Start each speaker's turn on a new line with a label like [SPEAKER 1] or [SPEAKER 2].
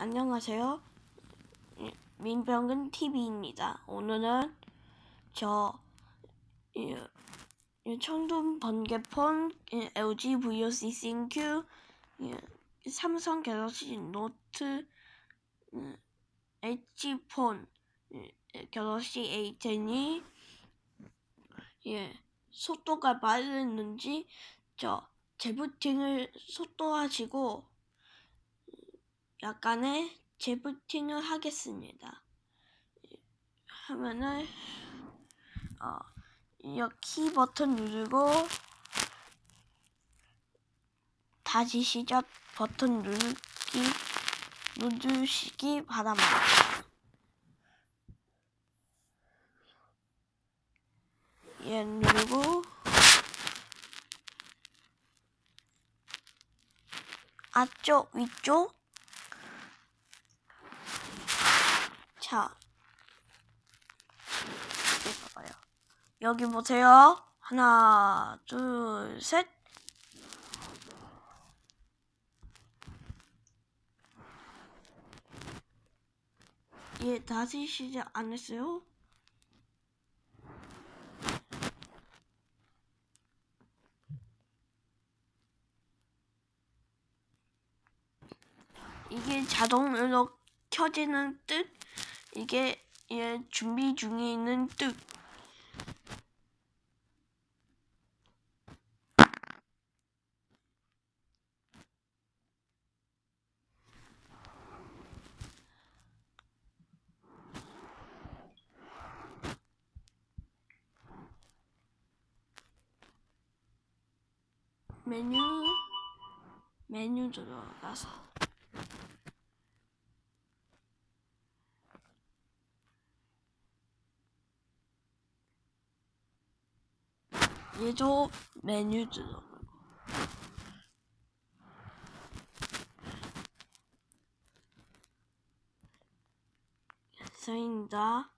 [SPEAKER 1] 안녕하세요. 예, 민병근 TV입니다. 오늘은 저 청동 번개폰 예, LG VOC 예, 삼성 갤럭시 노트 음, H폰 갤럭시 A10이 예, 속도가 빠르는지 저 재부팅을 속도하시고 약간의 재부팅을 하겠습니다. 하면은 어, 이키 버튼 누르고 다시 시작 버튼 누르기 누르시기 바랍니다. 예 누르고 앞쪽 위쪽 자, 여기 봐봐요. 여기 보세요. 하나, 둘, 셋. 얘 다시 시작 안 했어요? 이게 자동으로 켜지는 뜻 이게 얘 준비 중에 있는 뜻 메뉴 메뉴 들어가서 얘도 메뉴 들어가고 서입니다